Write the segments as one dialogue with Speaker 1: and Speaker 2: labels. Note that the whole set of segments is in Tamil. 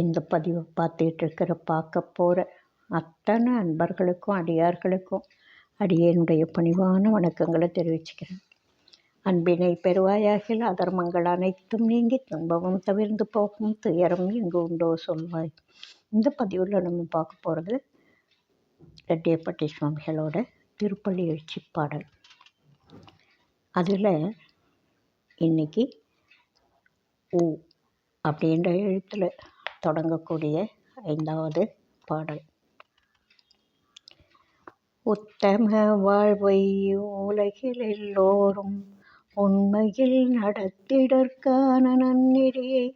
Speaker 1: இந்த பதிவை பார்த்துட்டு இருக்கிற பார்க்க போகிற அத்தனை அன்பர்களுக்கும் அடியார்களுக்கும் அடியனுடைய பணிவான வணக்கங்களை தெரிவிச்சுக்கிறேன். அன்பினை பெறுவாயாகில் அதர்மங்கள் அனைத்தும் நீங்கி துன்பமும் தவிர்ந்து போகும் துயரம் எங்கு உண்டோ சொல்வாய். இந்த பதிவில் நம்ம பார்க்க போகிறது ரெட்டியப்பட்டி சுவாமிகளோட திருப்பள்ளி எழுச்சி பாடல். அதில் இன்னைக்கு ஊ அப்படின்ற எழுத்தில் தொடங்கக்கூடிய ஐந்தாவது பாடல். உத்தம வாழ்வை உலகில் எல்லோரும் உண்மையில் நடத்திடற்கான நன்னெறியை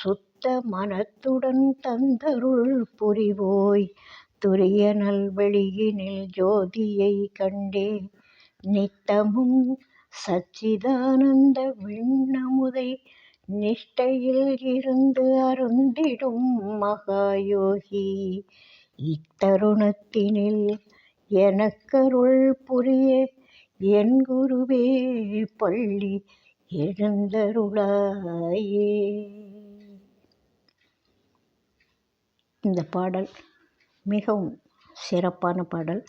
Speaker 1: சுத்த மனத்துடன் தந்தருள் புரிவோய். துரிய நல்வெளியினில் ஜோதியை கண்டே நித்தமும் சச்சிதானந்த விண்ணமுதை நிஷ்டையில் இருந்து அருந்திடும் மகாயோகி. இத்தருணத்தினில் எனக்கருள் புரிய என் குருவே பள்ளி எழுந்தருளாயே. இந்த பாடல் மிகவும் சிறப்பான பாடல்.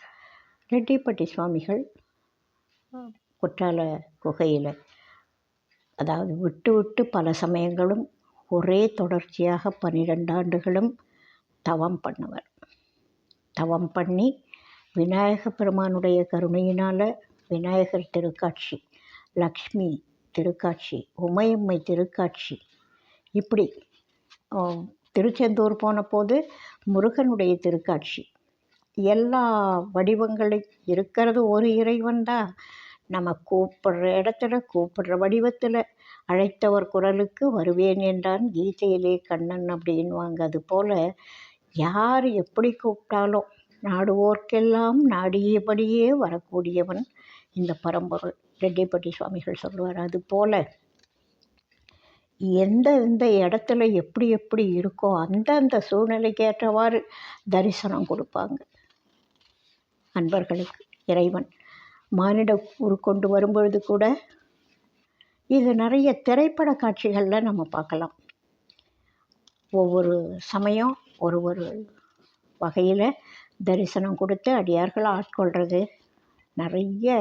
Speaker 1: ரெட்டிப்பட்டி சுவாமிகள் குற்றால குகையில் அதாவது விட்டு விட்டு பல சமயங்களும் ஒரே தொடர்ச்சியாக பன்னிரெண்டு ஆண்டுகளும் தவம் பண்ணுவர். தவம் பண்ணி விநாயக பெருமானுடைய கருணையினால் விநாயகர் திருக்காட்சி லக்ஷ்மி திருக்காட்சி உமையம்மை திருக்காட்சி இப்படி திருச்செந்தூர் போன போது முருகனுடைய திருக்காட்சி. எல்லா வடிவங்களும் இருக்கிறது ஒரு இறைவன் தான். நம்ம கூப்பிடுற இடத்துல கூப்பிடுற வடிவத்தில் அழைத்தவர் குரலுக்கு வருவேன் என்றான். கீதையிலே கண்ணன் அப்படின்வாங்க அது போல் யார் எப்படி கூப்பிட்டாலும் நாடுவோர்க்கெல்லாம் நாடியபடியே வரக்கூடியவன் இந்த பரம்பொருள். ரெட்டிப்பட்டி சுவாமிகள் சொல்லுவார். அது போல் எந்த எந்த இடத்துல எப்படி எப்படி இருக்கோ அந்தந்த சூழ்நிலைக்கு ஏற்றவாறு தரிசனம் கொடுப்பாங்க அன்பர்களுக்கு இறைவன். மானிட ஊரு கொண்டு வரும்பொழுது கூட இது நிறைய திரைப்பட காட்சிகளில் நம்ம பார்க்கலாம். ஒவ்வொரு சமயம் ஒரு ஒரு வகையில் தரிசனம் கொடுத்து அடியார்கள் ஆட்கொள்கிறது நிறைய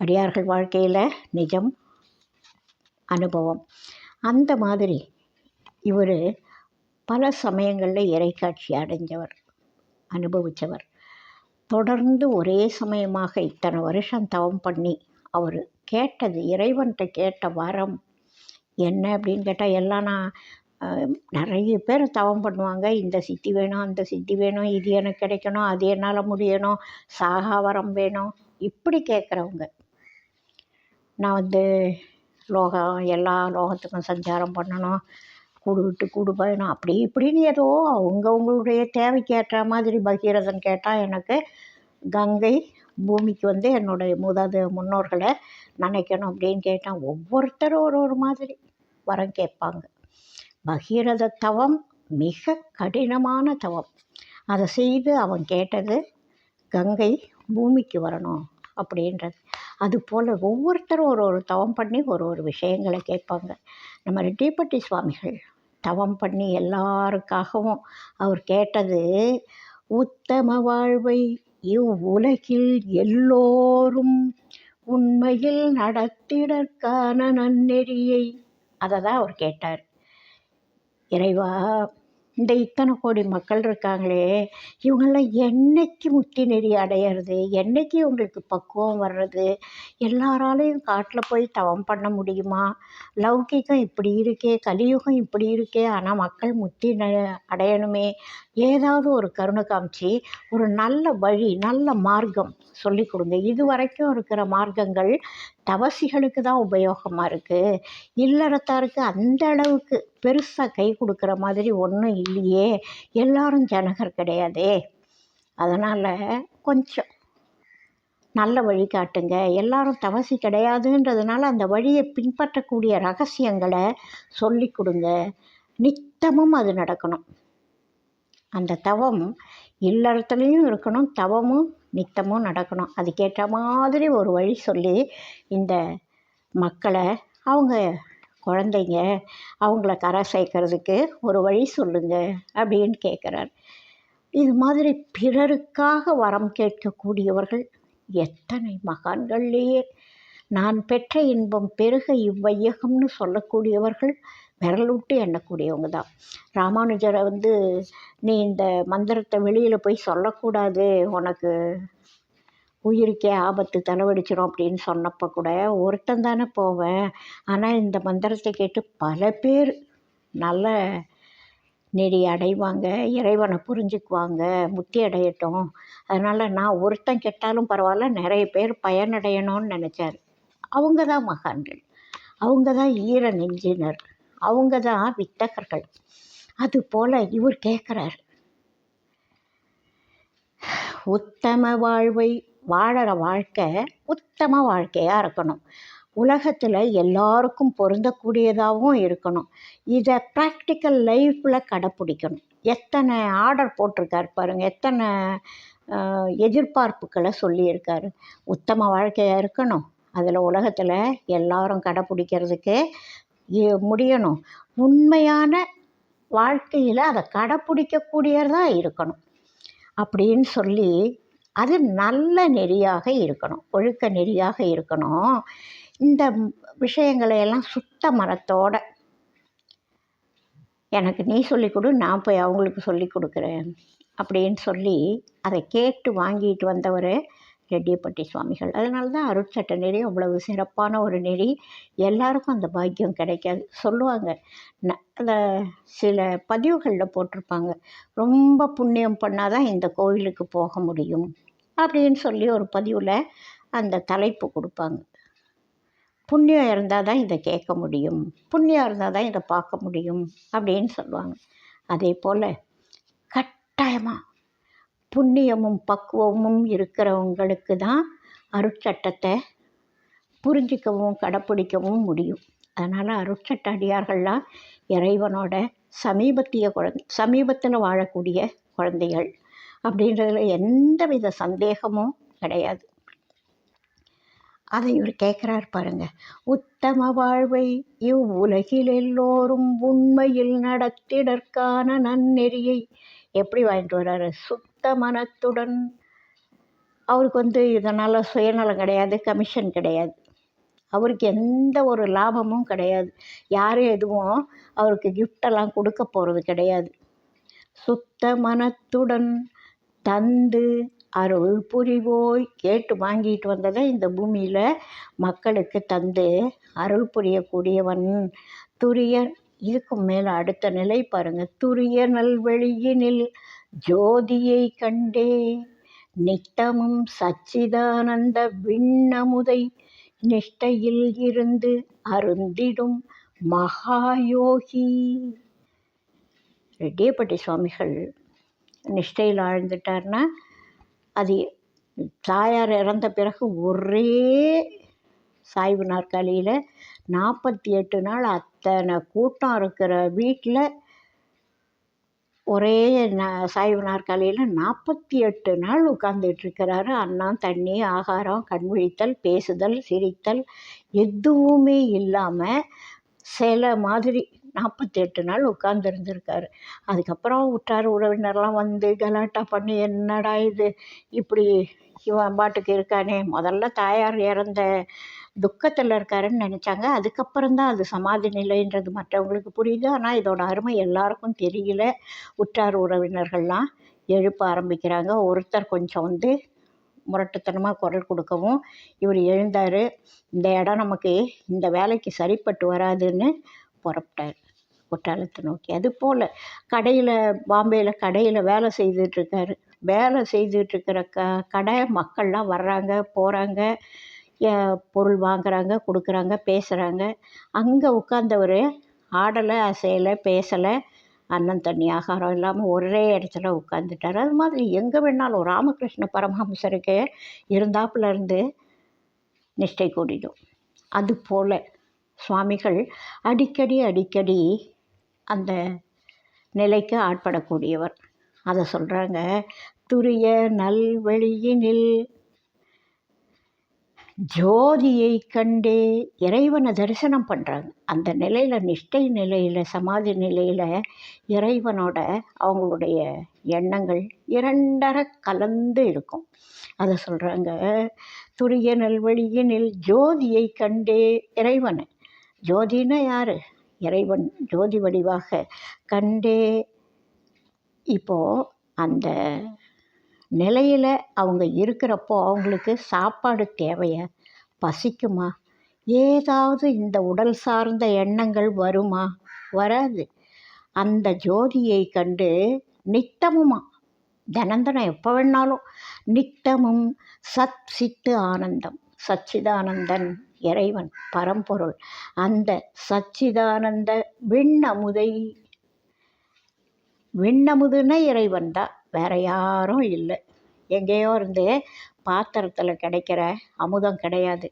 Speaker 1: அடியார்கள் வாழ்க்கையில் நிஜம் அனுபவம். அந்த மாதிரி இவர் பல சமயங்களில் இறைக்காட்சி அடைஞ்சவர் அனுபவித்தவர் தொடர்ந்து ஒரே சமயமாக இத்தனை வருஷம் தவம் பண்ணி அவர் கேட்டது இறைவன்கிட்ட கேட்ட வரம் என்ன அப்படின்னு கேட்டால் எல்லாம் நான் நிறைய பேர் தவம் பண்ணுவாங்க. இந்த சித்தி வேணும் அந்த சித்தி வேணும் இது எனக்கு கிடைக்கணும் அது என்னால் முடியணும் சாகா வரம் வேணும் இப்படி கேட்குறவங்க நான் வந்து லோகம் எல்லா லோகத்துக்கும் சஞ்சாரம் பண்ணணும். கூடு விட்டு கூடு பயணம் அப்படி இப்படின்னு ஏதோ அவங்கவுங்களுடைய தேவைக்கு ஏற்ற மாதிரி பகீரதன் கேட்டால் எனக்கு கங்கை பூமிக்கு வந்து என்னுடைய மூதாத முன்னோர்களை நினைக்கணும் அப்படின்னு கேட்டான் ஒவ்வொருத்தரும் ஒரு ஒரு மாதிரி வரம் கேட்பாங்க. பகீரத தவம் மிக கடினமான தவம். அதை செய்து அவன் கேட்டது கங்கை பூமிக்கு வரணும் அப்படின்றது. அதுபோல் ஒவ்வொருத்தரும் ஒரு ஒரு தவம் பண்ணி ஒரு ஒரு விஷயங்களை கேட்பாங்க. நம்ம ரெட்டிப்பட்டி சுவாமிகள் தவம் பண்ணி எல்லாருக்காகவும் அவர் கேட்டது உத்தம வாழ்வை இவ்வுலகில் எல்லோரும் உண்மையில் நடத்திடற்கான நன்னெறியை அதை தான் அவர் கேட்டார். இறைவா இந்த இத்தனை கோடி மக்கள் இருக்காங்களே இவங்கெல்லாம் என்னைக்கு முத்தி நெறி அடையிறது? என்னைக்கு இவங்களுக்கு பக்குவம் வர்றது? எல்லாராலையும் காட்டில் போய் தவம் பண்ண முடியுமா? லௌகிகம் இப்படி இருக்கே கலியுகம் இப்படி இருக்கே ஆனால் மக்கள் முத்தி அடையணுமே. ஏதாவது ஒரு கருணை காமிச்சு ஒரு நல்ல வழி நல்ல மார்க்கம் சொல்லி கொடுங்க. இது வரைக்கும் இருக்கிற மார்க்கங்கள் தவசிகளுக்கு தான் உபயோகமாக இருக்குது இல்லறத்தாருக்கு அந்த அளவுக்கு பெருசாக கை கொடுக்குற மாதிரி ஒன்றும் இல்லையே. எல்லாரும் ஜனகர் கிடையாதே. அதனால் கொஞ்சம் நல்ல வழி காட்டுங்க. எல்லாரும் தவசி கிடையாதுன்றதுனால அந்த வழியை பின்பற்றக்கூடிய ரகசியங்களை சொல்லி கொடுங்க. நித்தமும் அது நடக்கணும். அந்த தவம் இல்லறத்துலேயும் இருக்கணும் தவமும் நித்தமும் நடக்கணும். அதுக்கேற்ற மாதிரி ஒரு வழி சொல்லி இந்த மக்களை அவங்க குழந்தைங்க அவங்கள கரை சேர்க்கறதுக்கு ஒரு வழி சொல்லுங்கள் அப்படின்னு கேட்குறார் இது மாதிரி பிறருக்காக வரம் கேட்கக்கூடியவர்கள் எத்தனை மகான்கள்லேயே நான் பெற்ற இன்பம் பெருக இவ்வையகம்னு சொல்லக்கூடியவர்கள் விரல் விட்டு எண்ணக்கூடியவங்க தான் ராமானுஜரை வந்து நீ இந்த மந்திரத்தை வெளியில் போய் சொல்லக்கூடாது. உனக்கு உயிருக்கே ஆபத்து தலைவடிச்சிடும் அப்படின்னு சொன்னப்போ கூட ஒருத்தன் தானே போவேன். ஆனால் இந்த மந்திரத்தை கேட்டு பல பேர் நல்ல நெறி அடைவாங்க இறைவனை புரிஞ்சுக்குவாங்க முத்தி அடையட்டும். அதனால் நான் ஒருத்தன் கெட்டாலும் பரவாயில்ல நிறைய பேர் பயனடையணும்னு நினச்சார். அவங்க தான் மகான்கள். அவங்க தான் ஈர நெஞ்சினர். அவங்க தான் வித்தகர்கள் அதுபோல் இவர் கேட்குறார் உத்தம வாழ்வை வாழற வாழ்க்கை உத்தம வாழ்க்கையாக இருக்கணும். உலகத்தில் எல்லாருக்கும் பொருந்தக்கூடியதாகவும் இருக்கணும். இதை ப்ராக்டிக்கல் லைஃப்பில் கடைப்பிடிக்கணும் எத்தனை ஆர்டர் போட்டிருக்காரு பாருங்கள் எத்தனை எதிர்பார்ப்புகளை சொல்லியிருக்காரு. உத்தம வாழ்க்கையாக இருக்கணும். அதில் உலகத்தில் எல்லாரும் கடைப்பிடிக்கிறதுக்கு முடியணும். உண்மையான வாழ்க்கையில் அதை கடைப்பிடிக்கக்கூடியதாக இருக்கணும். அப்படின்னு சொல்லி அது நல்ல நெறியாக இருக்கணும். ஒழுக்க நெறியாக இருக்கணும். இந்த விஷயங்களை எல்லாம் சுத்த மனத்தோட. எனக்கு நீ சொல்லிக் கொடு நான் போய் அவங்களுக்கு சொல்லி கொடுக்குறேன். அப்படின்னு சொல்லி அதை கேட்டு வாங்கிட்டு வந்தவர் ரெட்டியப்பட்டி சுவாமிகள். அதனால தான் அருட்சட்ட நெறி அவ்வளவு சிறப்பான ஒரு நெறி எல்லாருக்கும் அந்த பாக்கியம் கிடைக்காது. சொல்லுவாங்க. ந- அந்த சில பதிவுகளில் போட்டிருப்பாங்க. ரொம்ப புண்ணியம் பண்ணால் தான் இந்த கோவிலுக்கு போக முடியும். அப்படின்னு சொல்லி ஒரு பதிவில் அந்த தலைப்பு கொடுப்பாங்க. புண்ணியம் இருந்தால் தான் இதை கேட்க முடியும். புண்ணியம் இருந்தால் தான் இதை பார்க்க முடியும் அப்படின்னு சொல்லுவாங்க. அதே போல் கட்டாயமாக புண்ணியமும் பக்குவமும் இருக்கிறவங்களுக்கு தான் அருட்சட்டத்தை புரிஞ்சிக்கவும் கடைப்பிடிக்கவும் முடியும். அதனால் அருட்சட்ட அடியார்கள்லாம் இறைவனோட சமீபத்திய குழந்தை சமீபத்தில் வாழக்கூடிய குழந்தைகள் அப்படின்றதுல எந்தவித சந்தேகமும் கிடையாது. அதை இவர் கேட்குறார் பாருங்க. உத்தம வாழ்வை இவ்வுலகில் எல்லோரும் உண்மையில் நடத்திடற்கான நன்னெறியை எப்படி வாங்கிட்டு வர்றாரு? சுத்த மனத்துடன் அவருக்கு வந்து இதனால் சுயநலம் கிடையாது கமிஷன் கிடையாது. அவருக்கு எந்த ஒரு லாபமும் கிடையாது. யாரும் எதுவும் அவருக்கு கிஃப்டெல்லாம் கொடுக்க போகிறது கிடையாது. சுத்த மனத்துடன் தந்து அருள் புரிவோய் கேட்டு வாங்கிட்டு வந்ததை இந்த பூமியில் மக்களுக்கு தந்து அருள் புரியக்கூடியவன் துரிய இதுக்கும் மேலே அடுத்த நிலை பாருங்கள் துரிய நல்வழியினில் ஜோதியை கண்டே நித்தமும் சச்சிதானந்த விண்ணமுதை நிஷ்டையில் இருந்து அருந்திடும் மகாயோகி. ரெட்டியப்பட்டி சுவாமிகள் நிஷ்டையில் ஆழ்ந்துட்டார்னா அது தாயார் இறந்த பிறகு ஒரே சாய்வு நாற்காலியில் நாற்பத்தி எட்டு நாள் அத்தனை கூட்டம் இருக்கிற வீட்டில் ஒரே ந சாய்வு நாற்காலியில் நாற்பத்தி எட்டு நாள் உட்கார்ந்துட்டு இருக்கிறாரு அன்னம் தண்ணி ஆகாரம் கண் விழித்தல் பேசுதல் சிரித்தல் எதுவுமே இல்லாமல் சில மாதிரி நாற்பத்தி எட்டு நாள் உட்கார்ந்துருந்துருக்காரு. அதுக்கப்புறம் உற்றார் உறவினர்லாம் வந்து கலாட்டா பண்ணி என்னடா இது? இப்படி இவன் பாட்டுக்கு இருக்கானே. முதல்ல தாயார் இறந்த துக்கத்தில் இருக்காருன்னு நினச்சாங்க. அதுக்கப்புறம் தான் அது சமாதி நிலைன்றது மற்றவங்களுக்கு புரியுது. ஆனால் இதோட அருமை எல்லாருக்கும் தெரியல. உற்றார் உறவினர்கள்லாம் எழுப்ப ஆரம்பிக்கிறாங்க. ஒருத்தர் கொஞ்சம் வந்து முரட்டுத்தனமாக குரல் கொடுக்கவும் இவர் எழுந்தார். இந்த இடம் நமக்கு இந்த வேலைக்கு சரிப்பட்டு வராதுன்னு புறப்பட்டார். குற்றாலத்தை நோக்கி. அது போல் கடையில் பாம்பேயில் கடையில் வேலை செய்துட்ருக்காரு வேலை செய்துட்ருக்கிற க கடை மக்கள்லாம் வர்றாங்க போகிறாங்க பொருள் வாங்குறாங்க கொடுக்குறாங்க பேசுகிறாங்க அங்கே உட்காந்தவர் ஆடலை அசையலை பேசலை அன்னம் தண்ணி ஆகாரம் இல்லாமல் ஒரே இடத்துல உட்காந்துட்டார் அது மாதிரி எங்கே வேணாலும் ராமகிருஷ்ண பரமஹம்சருக்கு இருந்தாப்புல இருந்து நிஷ்டை கூடிடும். அதுபோல் சுவாமிகள் அடிக்கடி அடிக்கடி அந்த நிலைக்கு ஆட்படக்கூடியவர். அதை சொல்கிறாங்க துரிய நல்வழியினில் ஜோதியை கண்டே இறைவனை தரிசனம் பண்ணுறாங்க அந்த நிலையில் நிஷ்டை நிலையில் சமாதி நிலையில் இறைவனோட அவங்களுடைய எண்ணங்கள் இரண்டர கலந்து இருக்கும். அதை சொல்கிறாங்க துரிய நல்வழியினில் ஜோதியை கண்டே இறைவனை. ஜோதினா யார்? இறைவன் ஜோதி வடிவாக கண்டே. இப்போது அந்த நிலையில் அவங்க இருக்கிறப்போ அவங்களுக்கு சாப்பாடு தேவையா பசிக்குமா? ஏதாவது இந்த உடல் சார்ந்த எண்ணங்கள் வருமா? வராது. அந்த ஜோதியை கண்டு நித்தமுமா? தினந்தனம் எப்போ வேணாலும். நித்தமும் சத் சித்து ஆனந்தம். சச்சிதானந்தன் இறைவன் பரம்பொருள். அந்த சச்சிதானந்த விண்ணமுதை விண்ணமுதுன இறைவன் தான். வேற யாரும் இல்லை. எங்கேயோ இருந்து பாத்திரத்தில் கிடைக்கிற அமுதம் கிடையாது.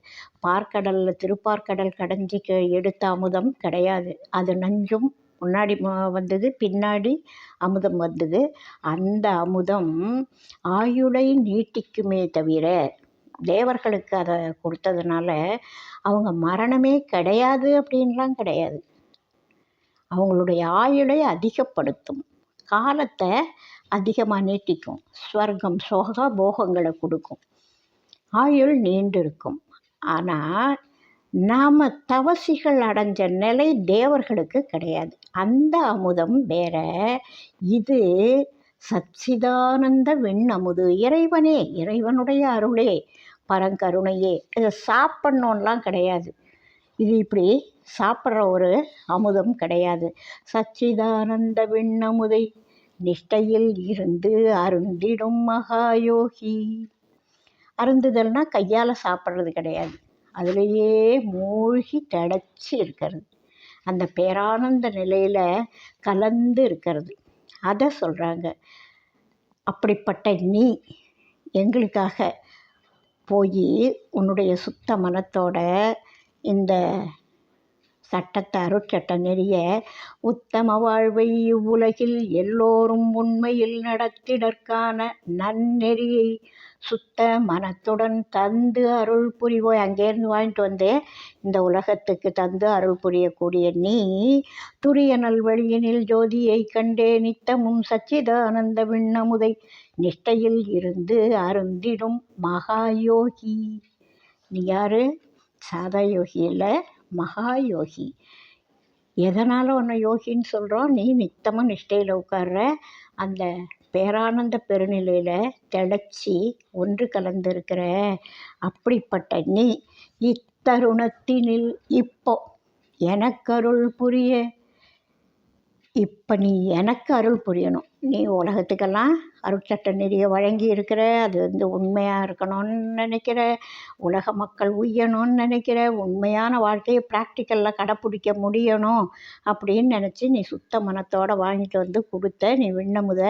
Speaker 1: பார்க்கடலில் திருப்பார்க்கடல் கடைஞ்சி எடுத்த அமுதம் கிடையாது. அது நஞ்சும் முன்னாடி வந்தது பின்னாடி அமுதம் வந்தது. அந்த அமுதம் ஆயுளை நீட்டிக்குமே தவிர தேவர்களுக்கு அதை கொடுத்ததுனால அவங்க மரணமே கிடையாது அப்படின்லாம் கிடையாது. அவங்களுடைய ஆயுளை அதிகப்படுத்தும். காலத்தை அதிகமாக நீட்டிக்கும் ஸ்வர்க்கம் சோக போகங்களை கொடுக்கும். ஆயுள் நீண்டிருக்கும். ஆனால் நாம் தவசிகள் அடைஞ்ச நிலை தேவர்களுக்கு கிடையாது. அந்த அமுதம் வேற. இது சச்சிதானந்த வெண்ணமுது. இறைவனே இறைவனுடைய அருளே பரங்கருணையே. இதை சாப்பிட்ணுன்னெலாம் கிடையாது. இது இப்படி சாப்பிட்ற ஒரு அமுதம் கிடையாது. சச்சிதானந்த விண்ணமுதை நிஷ்டையில் இருந்து அருந்திடும் மகாயோகி. அருந்துதல்னா கையால் சாப்பிட்றது கிடையாது. அதுலேயே மூழ்கி தடைச்சி இருக்கிறது. அந்த பேரானந்த நிலையில் கலந்து இருக்கிறது. அதை சொல்கிறாங்க அப்படிப்பட்ட நீ எங்களுக்காக போய் உன்னுடைய சுத்த மனத்தோட இந்த சட்டத்தை அருட்சட்ட நெறிய உத்தம வாழ்வை இவ்வுலகில் எல்லோரும் உண்மையில் நடத்திடற்கான நன்னெறியை சுத்த மனத்துடன் தந்து அருள் புரிவோய். அங்கேருந்து வாங்கிட்டு வந்து இந்த உலகத்துக்கு தந்து அருள் புரியக்கூடிய நீ துரிய நல்வழியினில் ஜோதியை கண்டே நித்தமும் சச்சிதானந்த விண்ணமுதை நிஷ்டையில் இருந்து அருந்திடும் மகாயோகி. நீ யாரு? சாதா யோகி இல்லை மகா யோகி எதனால் உன்னை யோகின்னு சொல்கிறோம் நீ நித்தமாக நிஷ்டையில் உட்கார்ற. அந்த பேரானந்த பெருநிலையில் திளைச்சி ஒன்று கலந்திருக்கிற அப்படிப்பட்ட நீ இத்தருணத்தினில் இப்போ எனக்கருள் புரிய இப்போ நீ எனக்கு அருள் புரியணும். நீ உலகத்துக்கெல்லாம் அருட்சட்ட நெறியை வழங்கி இருக்கிற அது வந்து உண்மையாக இருக்கணும்னு நினைக்கிற உலக மக்கள் உய்யணும்னு நினைக்கிற உண்மையான வாழ்க்கையை ப்ராக்டிக்கலில் கடைப்பிடிக்க முடியணும் அப்படின்னு நினச்சி நீ சுத்த மனத்தோடு வாங்கிட்டு வந்து கொடுத்த நீ விண்ணமுத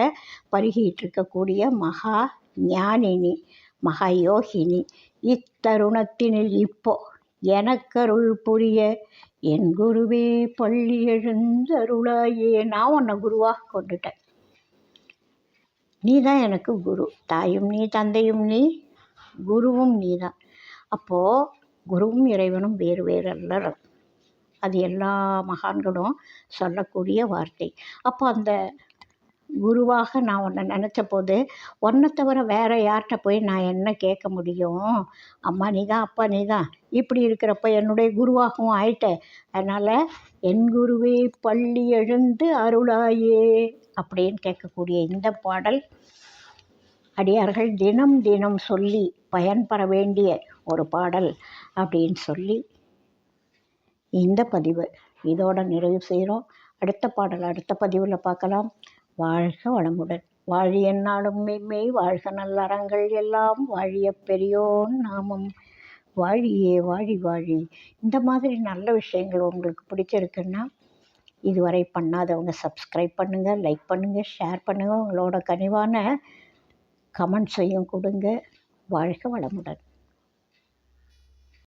Speaker 1: பருகிட்டு இருக்கக்கூடிய மகா ஞானினி மகா யோகினி. இத்தருணத்தினில் இப்போது எனக்கருள் புரிய என் குருவே பள்ளி எழுந்தருளாயே நான் உன்னை குருவாக கொண்டுட்டேன். நீ தான் எனக்கு குரு. தாயும் நீ தந்தையும் நீ குருவும் நீ தான் அப்போது குருவும் இறைவனும் வேறு வேறு அல்ல அது எல்லா மகான்களும் சொல்லக்கூடிய வார்த்தை. அப்போ அந்த குருவாக நான் உன்னை நினச்ச போது உன்னை தவிர வேறு யார்கிட்ட போய் நான் என்ன கேட்க முடியும்? அம்மா நீ தான் அப்பா நீ தான். இப்படி இருக்கிறப்ப என்னுடைய குருவாகவும் ஆயிட்டேன் அதனால் என் குருவே பள்ளி எழுந்து அருளாயே அப்படின்னு கேட்கக்கூடிய இந்த பாடல் அடியார்கள் தினம் தினம் சொல்லி பயன்பெற வேண்டிய ஒரு பாடல் அப்படின்னு சொல்லி இந்த பதிவு இதோட நிறைவு செய்கிறோம். அடுத்த பாடல் அடுத்த பதிவில் பார்க்கலாம். வாழ்க வளமுடன். வாழிய நாடும் மெய்மெய் வாழ்க நல்லறங்கள் எல்லாம் வாழிய பெரியோன் நாமம். வாழியே வாழி வாழி. இந்த மாதிரி நல்ல விஷயங்கள் உங்களுக்கு பிடிச்சிருக்குன்னா இதுவரை பண்ணாதவங்க சப்ஸ்கிரைப் பண்ணுங்கள் லைக் பண்ணுங்கள் ஷேர் பண்ணுங்கள் உங்களோட கனிவான கமெண்ட்ஸையும் கொடுங்க. வாழ்க வளமுடன்.